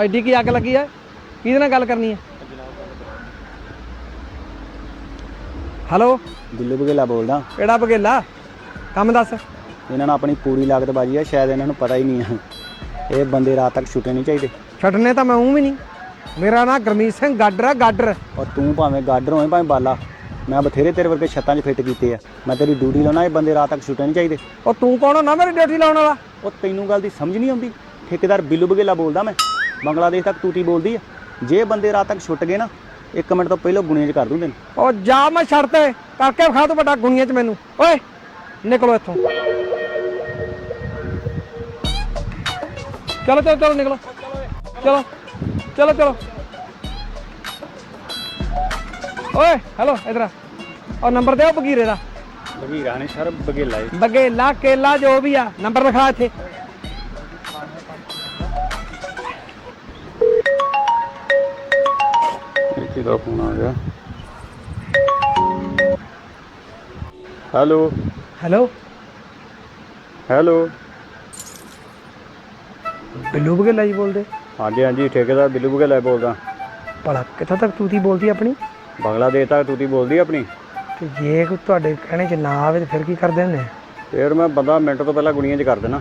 ਐਡੀ ਕੀ ਅੱਗ ਲੱਗੀ ਆ? ਕਿਹਦੇ ਨਾਲ ਗੱਲ ਕਰਨੀ ਹੈ ਹੈਲੋ ਦਿੱਲੂ ਬਗੇਲਾ ਬੋਲਦਾ। ਕਿਹੜਾ ਬਗੇਲਾ ਕੰਮ ਦੱਸ। ਇਹਨਾਂ ਨਾਲ ਆਪਣੀ ਪੂਰੀ ਲਾਗਤ ਬਾਜੀ ਆ ਸ਼ਾਇਦ ਇਹਨਾਂ ਨੂੰ ਪਤਾ ਹੀ ਨਹੀਂ ਆ। ਇਹ ਬੰਦੇ ਰਾਤ ਤੱਕ ਛੁੱਟੇ ਨਹੀਂ ਚਾਹੀਦੇ। ਛੱਡਨੇ ਤਾਂ ਮੈਂ ਹੂੰ ਵੀ ਨਹੀਂ। ਮੇਰਾ ਨਾਂ ਗਰਮੀਤ ਸਿੰਘ ਗਾਡਰ ਆ ਗਾਡਰ। ਔਰ ਤੂੰ ਭਾਵੇਂ ਗਾਡਰ ਹੋਵੇਂ ਭਾਵੇਂ ਬਾਲਾ। ਮੈਂ ਬਥੇਰੇ ਤੇਰੇ ਵਰਗੇ ਛੱਤਾਂ 'ਚ ਫਿੱਟ ਕੀਤੇ ਆ। ਮੈਂ ਤੇਰੀ ਡਿਊਟੀ ਲਾਉਣਾ ਇਹ ਬੰਦੇ ਰਾਤ ਤੱਕ ਛੁੱਟੇ ਨਹੀਂ ਚਾਹੀਦੇ। ਉਹ ਤੂੰ ਕੌਣ ਹੁੰਦਾ ਮੇਰੀ ਡਿਊਟੀ ਲਾਉਣ ਵਾਲਾ। ਉਹ ਤੈਨੂੰ ਗੱਲ ਦੀ ਸਮਝ ਨਹੀਂ ਆਉਂਦੀ। ਠੇਕੇਦਾਰ ਬਿੱਲੂ ਬਗੇਲਾ ਬੋਲਦਾ ਮੈਂ। ਬੰਗਲਾਦੇਸ਼ ਤੱਕ ਤੂਤੀ ਬੋਲਦੀ ਆ। ਜੇ ਬੰਦੇ ਰਾਤ ਤੱਕ ਛੁੱਟ ਗਏ ਨਾ ਇੱਕ ਮਿੰਟ ਤੋਂ ਪਹਿਲਾਂ ਗੁਣੀਆਂ 'ਚ ਕਰ ਦੂੰ ਤੈਨੂੰ ਉਹ ਜਾ ਮੈਂ ਛੱਡ ਤੇ ਕਰਕੇ ਵਿਖਾ ਤੂੰ ਵੱਡਾ ਗੁਣੀਆਂ ਚ ਮੈਨੂੰ। ਓਏ ਨਿਕਲੋ ਇੱਥੋਂ। ਚਲੋ ਚਲੋ ਚਲੋ ਨਿਕਲੋ। ਚਲੋ ਚਲੋ ਚਲੋ। ਓਏ ਹੈਲੋ ਇਧਰ ਆ। ਉਹ ਨੰਬਰ ਦਿਓ ਬਗੀਰੇ ਦਾ। ਬਗੀਰਾ ਨੇ ਸਰ ਬਗੇਲਾ ਬਗੇਲਾ ਕੇਲਾ ਜੋ ਵੀ ਆ ਨੰਬਰ ਲਿਖਾ ਇੱਥੇ। ਇੱਥੇ ਦਾ ਫੋਨ ਆ ਗਿਆ। Hello. Hello. Hello. Billu Bagela ji ਬੋਲਦੇ। ਹਾਂਜੀ ਹਾਂਜੀ ਠੇਕੇਦਾਰ ਬਿੱਲੂ ਬਗੇਲਾ ਬੋਲਦਾ। ਭਲਾ ਕਿੱਥੋਂ ਤੱਕ ਤੂਤੀ ਬੋਲਦੀ ਆਪਣੀ? ਬੰਗਲਾਦੇਸ਼ ਤੱਕ ਤੂਤੀ ਬੋਲਦੀ ਆਪਣੀ। ਤੇ ਜੇ ਤੁਹਾਡੇ ਕਹਿਣੇ ਚ ਨਾ ਆਵੇ ਤੇ ਫਿਰ ਕੀ ਕਰਦੇ ਹੁੰਦੇ? ਫੇਰ ਮੈਂ ਬੰਦਾ ਮਿੰਟ ਤੋਂ ਪਹਿਲਾਂ ਗੁਣੀਆਂ 'ਚ ਕਰ ਦੇਣਾ।